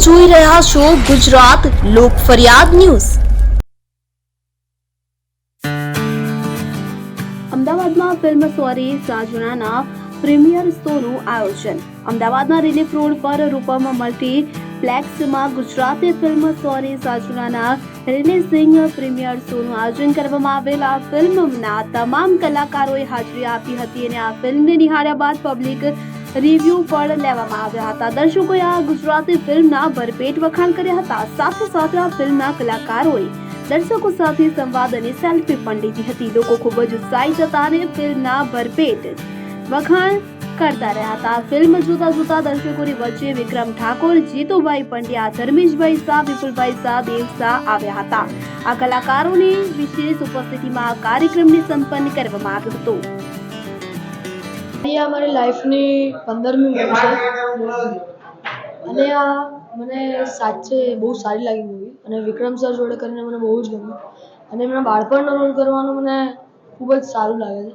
જોઈ રહ્યા છો ગુજરાત લોક ફરિયાદ ન્યૂઝ. અમદાવાદમાં ફિલ્મ સોરી સાજણાના પ્રીમિયર શોનું આયોજન. અમદાવાદના રિલીફ રોડ પર રૂપમ મલ્ટીપ્લેક્સમાં ગુજરાતી ફિલ્મ સોરી સાજણાના રિલીઝિંગ પ્રીમિયર શોનું આયોજન કરવામાં આવેલ. આ ફિલ્મના તમામ કલાકારોએ હાજરી આપી હતી અને આ ફિલ્મને નિહાળ્યા બાદ પબ્લિક રિવ્યૂ પણ લેવામાં આવ્યા હતા. દર્શકોએ આ ગુજરાતી ફિલ્મના ભરપેટ વખાણ કર્યા હતા. સાથે સાથે આ ફિલ્મના કલાકારોએ દર્શકો સાથે સંવાદ અને સેલ્ફી પણ લીધી હતી. લોકો ખૂબ જ ઉત્સાહિત હતા અને ફિલ્મના ભરપેટ વખાણ કરતા રહ્યા હતા. ફિલ્મ જોતા જોતા દર્શકોની વચ્ચે વિક્રમ ઠાકોર, જીતુભાઈ પંડ્યા, ધર્મેશભાઈ શાહ, વિપુલભાઈ શાહ, દેવ શાહ આવ્યા હતા. આ કલાકારોની વિશેષ ઉપસ્થિતિમાં આ કાર્યક્રમને સંપન્ન કરવામાં આવ્યો હતો. એ મારી લાઈફની પંદરમી મૂવી છે. અને આ મને સાચે બહુ સારી લાગી મૂવી અને વિક્રમ સર જોડે કરીને મને બહુ જ ગમ્યું. અને એમના બાળપણનો રોલ કરવાનું મને ખૂબ જ સારું લાગે છે.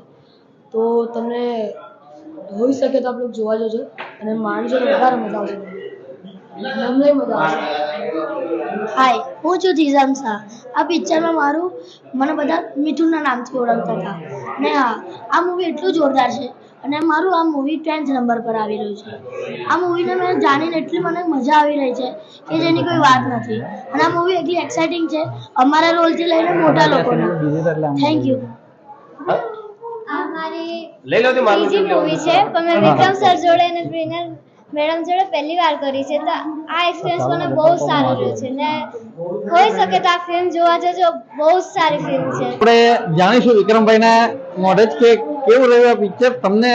તો તમને હોઈ શકે તો આપણે જોવા જજો. અને માણસો વધારે મજા આવશે. તમને મજા આવશે. હાય હું છું ધીઝમ શાહ. આ પિક્ચરમાં મારું મને બધા મિથુનના નામથી ઓળખતા હતા. ને હા, આ મૂવી એટલું જોરદાર છે અને મારું આ મૂવી ટેન્થ નંબર પર આવી રહ્યું છે. આ મૂવીને મેં જાણીને એટલી મને મજા આવી રહી છે કે જેની કોઈ વાત નથી. અને આ મૂવી એટલી એક્સાઇટિંગ છે. અમારા રોલથી લઈને મોટા લોકોના. થેન્ક યુ આ મારી લઈ લો તે મારું ત્રીજી મૂવી છે પણ મેં વિક્રમ સર જોડે અને મેડમ જોડે પહેલી વાર કરી છે. તો આ એક્સપિરિયન્સ મને બહુ સારો રહ્યો છે. ને હોઈ શકે તો આ ફિલ્મ જોવા જજો. બહુ જ સારી ફિલ્મ છે. આપણે જાણીશું વિક્રમભાઈના મોઢે જ કે કેવું રહ્યું આ પિક્ચર તમને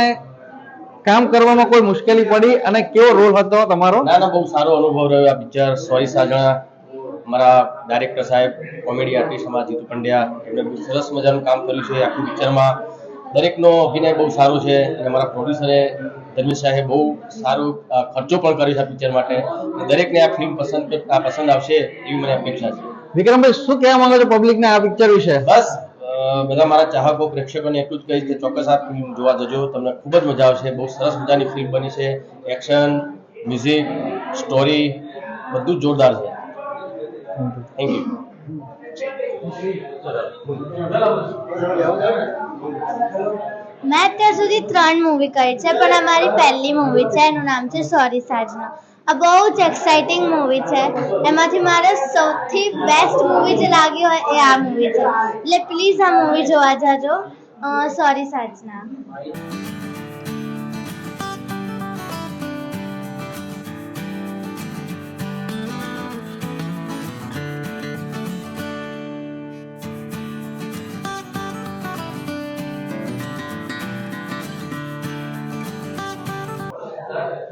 કામ કરવામાં કોઈ મુશ્કેલી પડી? અને કેવો રોલ હતો તમારો? ના ના બહુ સારો અનુભવ રહ્યો આ પિક્ચર સોરી સાજણા મારા ડાયરેક્ટર સાહેબ કોમેડી આર્ટિસ્ટ અમારા જીતુ પંડ્યા એમણે બહુ સરસ મજાનું કામ કર્યું છે આખી પિક્ચરમાં દરેકનો અભિનય બહુ સારો છે અને અમારા પ્રોડ્યુસરે ધર્મેશ શાહે બહુ સારું ખર્ચો પણ કર્યો છે આ પિક્ચર માટે. દરેકને આ ફિલ્મ પસંદ આ પસંદ આવશે એવી મને અપેક્ષા છે. વિક્રમભાઈ શું કહેવા માંગો છો પબ્લિકને આ પિક્ચર વિશે? બસ બધા મારા ચાહકો પ્રેક્ષકોને એટલું જ કહીશ કે ચોક્કસ આ ફિલ્મ જોવા જજો. તમને ખૂબ જ મજા આવશે. બહુ સરસ મજાની ફિલ્મ બની છે. એક્શન મ્યુઝિક સ્ટોરી બધું જોરદાર છે. થેન્ક યુ મેં અત્યાર સુધી ત્રણ મૂવી કરી છે પણ આ મારી પહેલી મૂવી છે. એનું નામ છે સોરી સાજના આ બહુ જ એક્સાઇટિંગ મૂવી છે. એમાંથી મારે સૌથી બેસ્ટ મૂવી જે લાગી હોય એ આ મૂવી છે. એટલે પ્લીઝ આ મૂવી જોવા જજો. સોરી સાજના.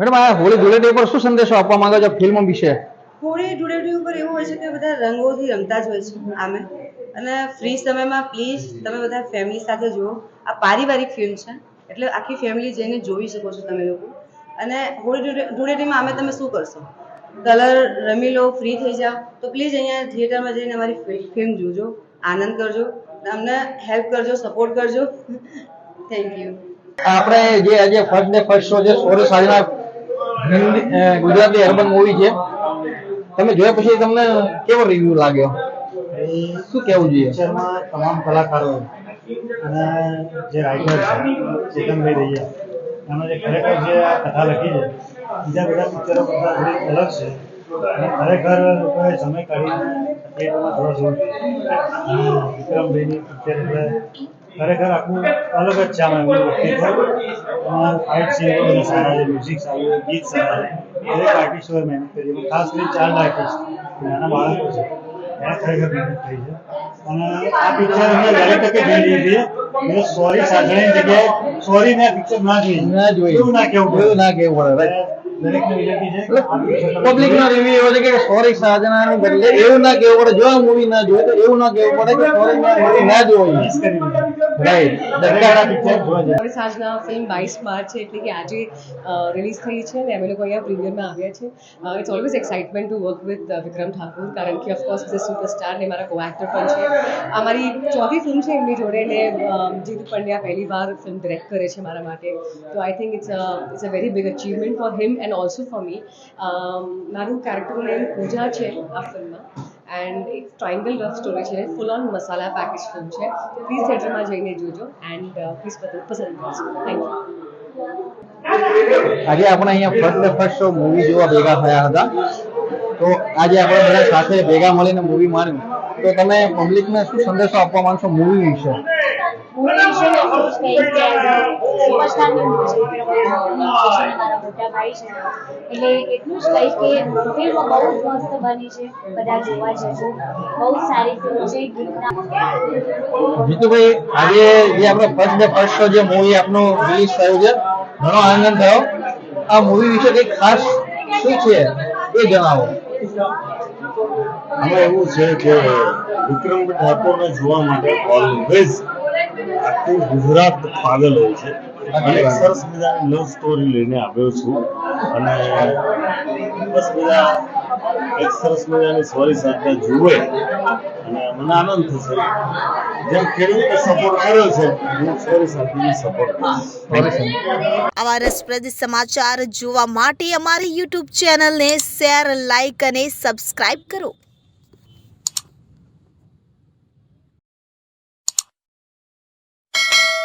મેડમ આ હોળી ધૂળેટી પર શું સંદેશો આપવા માંગો છો? ફિલ્મ વિશે? હોળી ધૂળેટી ઉપર એવું હોય છે કે બધા રંગોથી રમતા જ હોય છે આમે. અને ફ્રી સમયમાં પ્લીઝ તમે બધા ફેમિલી સાથે જુઓ. આ પારિવારિક ફિલ્મ છે. એટલે આખી ફેમિલી જઈને જોઈ શકો છો તમે લોકો. અને હોળી ધૂળેટીમાં અમે તમે શું કરશો? કલર રમી લો ફ્રી થઈ જાઓ. તો પ્લીઝ અહીંયા થિયેટરમાં જઈને અમારી ફિલ્મ જોજો. આનંદ કરજો. અમને હેલ્પ કરજો સપોર્ટ કરજો. થેન્ક યુ આપણે જે આજે ફર્સ્ટ ડે ફર્સ્ટ શો જે Hindi uh, Gujarati urban movie છે. તમે જોયા પછી તમને કેવો રિવ્યુ લાગ્યો? શું કહેવું જોઈએ? તમામ કલાકારો અને જે રાઇટર છે, ચેતનભાઈ રૈયા એમણે જે ખરેખર જે આ કથા લખી છે, બીજા બધા પિક્ચરો કરતાં થોડી અલગ છે. અને ખરેખર લોકોએ સમય કાઢીને થિયેટરમાં જોવા જવું વિક્રમભાઈની પિક્ચર એટલે ખરેખર આખું અલગ જ છે આમાં એમનું વ્યક્તિત્વ ફાઇટ છે. બધા સારા છે મ્યુઝિક સારું છે ગીત સારા છે દરેક આર્ટિસ્ટોએ મહેનત કરી. છે ખાસ કરીને ચાર આર્ટિસ્ટ નાના બાળકો છે. એને ખરેખર મહેનત કરી છે. અને આ પિક્ચર અમે વહેલી તકે જોઈ લીધી એટલે સોરી સાંભળવાની જગ્યાએ સોરી મેં પિક્ચર ના જોઈ ના જોઈ એવું ના કેવું એવું ના કેવું પડે પબ્લિક નો રિવ્યુ એવો છે કે સોરી સાજના બદલે એવું ના કેવું પડે. જો આ મૂવી ના જોયું તો એવું ના કેવું પડે કે સોરી મૂવી ના જોવી. Miss કરી દીધી. રાઈટ દરેક આ પિક્ચર જોવા જાય સોરી સાંજના ફિલ્મ બાવીસ માર્ચ છે એટલે કે આજે રિલીઝ થઈ છે અને અમે લોકો અહીંયા પ્રીમિયરમાં આવ્યા છે. It's always excitement to work with Vikram Thakur કારણ કે ઓફકોર્સ ઇઝ સુપરસ્ટાર ને મારા કો એક્ટર પણ છે. આ મારી ચોથી ફિલ્મ છે એમની જોડે ને જીતુ પંડ્યા પહેલી વાર ફિલ્મ ડિરેક્ટ કરે છે મારા માટે. તો I think it's it's a very big achievement for him and and also for me મારું કેરેક્ટર નેમ પૂજા છે આ ફિલ્મમાં એન્ડ એક ટ્રાયંગલ લવ સ્ટોરી છે. Full on masala package film છે. પ્લીઝ થિયેટરમાં જઈને જોજો. એન્ડ પ્લીઝ પસંદ કરશો થેન્ક યુ આજે આપણે અહીંયા ફર્સ્ટ ફર્સ્ટ શો મૂવી જોવા ભેગા થયા હતા. તો આજે આપણે બધા સાથે ભેગા મળીને મૂવી માણ્યું તો તમે પબ્લિકને શું સંદેશો આપવા માંગશો મૂવી વિશે? એટલું એટલે છે જીતુભાઈ આજે જે આપણે ફર્સ્ટ ફર્સ્ટ જે મૂવી આપનું રિલીઝ થયું છે, ઘણો આનંદ થયો. આ મૂવી વિશે કંઈક ખાસ શું છે એ જણાવો. આમાં એવું છે કે વિક્રમ ઠાકોરને જોવા માટે ઓલવેઝ આખું ગુજરાત પાગલ હોય છે. અને સરસ મજાની લવ સ્ટોરી લઈને આવ્યો છું. અને બસ બધા એક સરસ મજાની સોરી સાથે જુએ. અને મને આનંદ થશે. જેમ ખેડૂતે સપોર્ટ કર્યો છે હું સોરી સાથે સપોર્ટ કરીશ. આવા રસપ્રદ સમાચાર જોવા માટે અમારી યુટ્યુબ ચેનલને શેર લાઇક અને સબસ્ક્રાઇબ કરો.